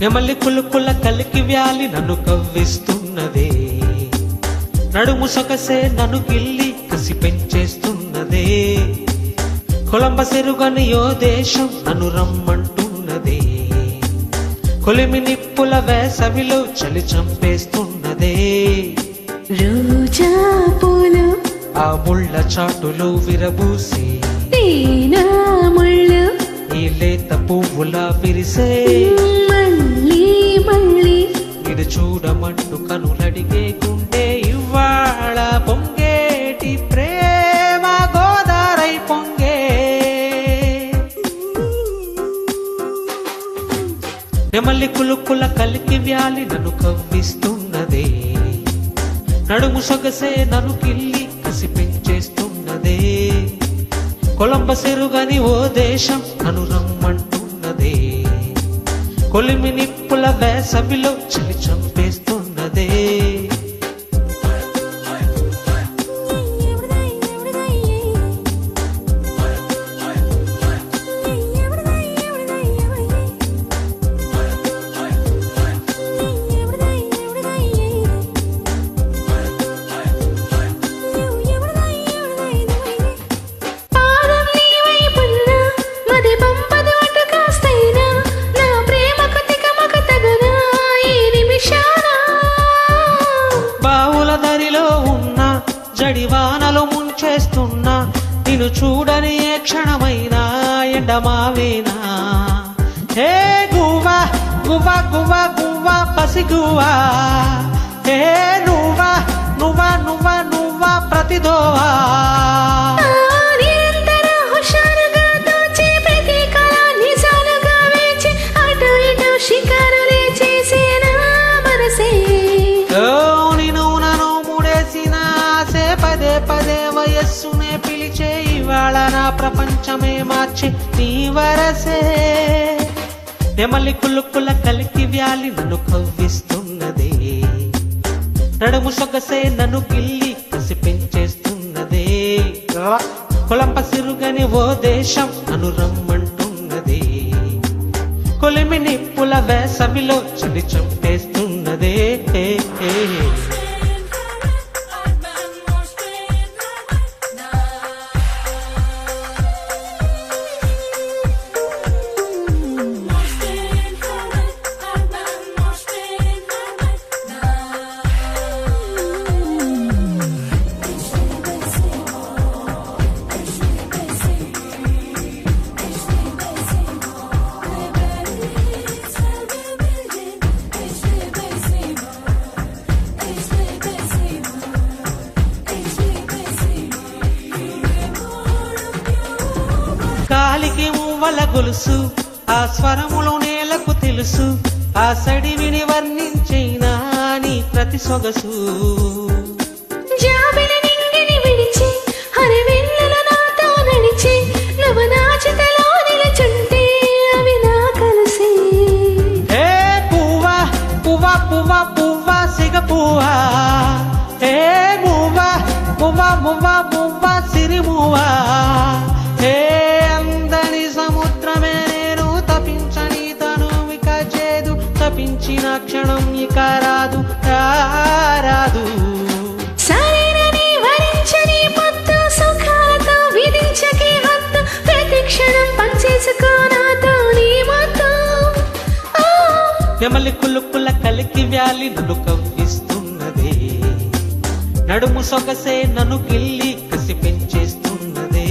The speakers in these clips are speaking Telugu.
నెమలి కులుకుల కలికి వ్యాలి నన్ను కవ్విస్తున్నదే. నడుము సొగసే నన్ను గిల్లి కసి పెంచేస్తున్నదే. కొలంబ సెరుగని యో దేశం నన్ను రమ్మంటున్నదే. కొలిమి నిప్పుల వేసవిలో చలి చంపేస్తున్నదే. రోజా పూలు ఆ ముళ్ళ చాటులు విరబూసి ఈ లేత పువ్వులా విరిసే ఇడు చూడమంటూ కనులడిగే గుండె ఇవాళ పొంగేటి ప్రేమ గోదారై పొంగే. నెమలి కులుకుల కలికి వ్యాలి నన్ను కవ్విస్తున్నదే. నడుము సొగసే నన్ను కిల్లి కసి పెంచేస్తున్నదే. కొలంబ సెరుగని ఓ దేశం నన్ను రమ్మంటున్నదే కొలిమి నిప్పుల వేసవిలో చలి చంపేస్తున్నదే నిన్ను చూడని ఏ క్షణమైనా ఎండమావేనా? హే గువ్వా గువ్వా గువ్వా గువ్వా పసి గువ్వా. హే ప్రపంచమే మార్చి నీ వరసే. నెమలి కులుకుల కలికి వ్యాలి నన్ను కవ్విస్తున్నదే. నడుము సొగసే నన్ను గిల్లి కసి పెంచేస్తున్నదే కొలంప సిరుగని ఓ దేశం నన్ను రమ్మంటున్నదే. కొలిమి నిప్పుల వేసవిలో చలి చంపేస్తున్నదే. మువ్వల గొలుసు ఆ స్వరములు నేలకు తెలుసు ఆ సడివిని వర్ణించైనా నీ ప్రతి సొగసు. పువ్వా మువ్వా మువ్వా మువ్వా మువ్వా సిరి మువ్వా ఏ తపించిన క్షణం ఇక రాదు రాదు. సరైనని వరించని పొత్తు సుఖాలతో విధించకే హద్దు ప్రతి క్షణం పనిచేసుకో నాతో నీ మొత్తం ఆ. నెమలి కులుకుల కలికి వ్యాలి నన్ను కవ్విస్తున్నదే నడుము సొగసే నన్ను గిల్లి కసి పెంచేస్తున్నదే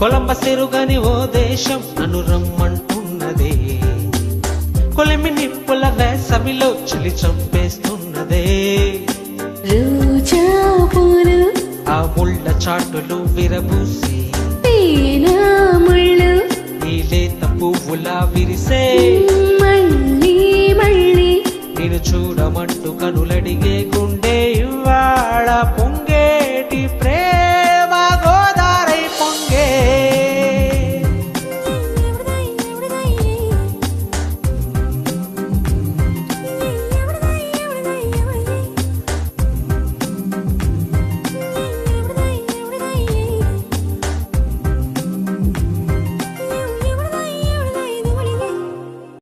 కొలంబ సెరుగని ఓ దేశం నన్ను రమ్మంటున్నదే. కొలిమి నిప్పుల వేసవిలో చలి చంపేస్తున్నదే. పూలు. ముళ్ళ చాటులు విరబూసి ఈ లేత పువ్వులా విరిసే మళ్ళీ మళ్ళీ. నేను చూడమంటూ కనులడిగే గుండె ఇవాళ పొంగేటి ప్రేమ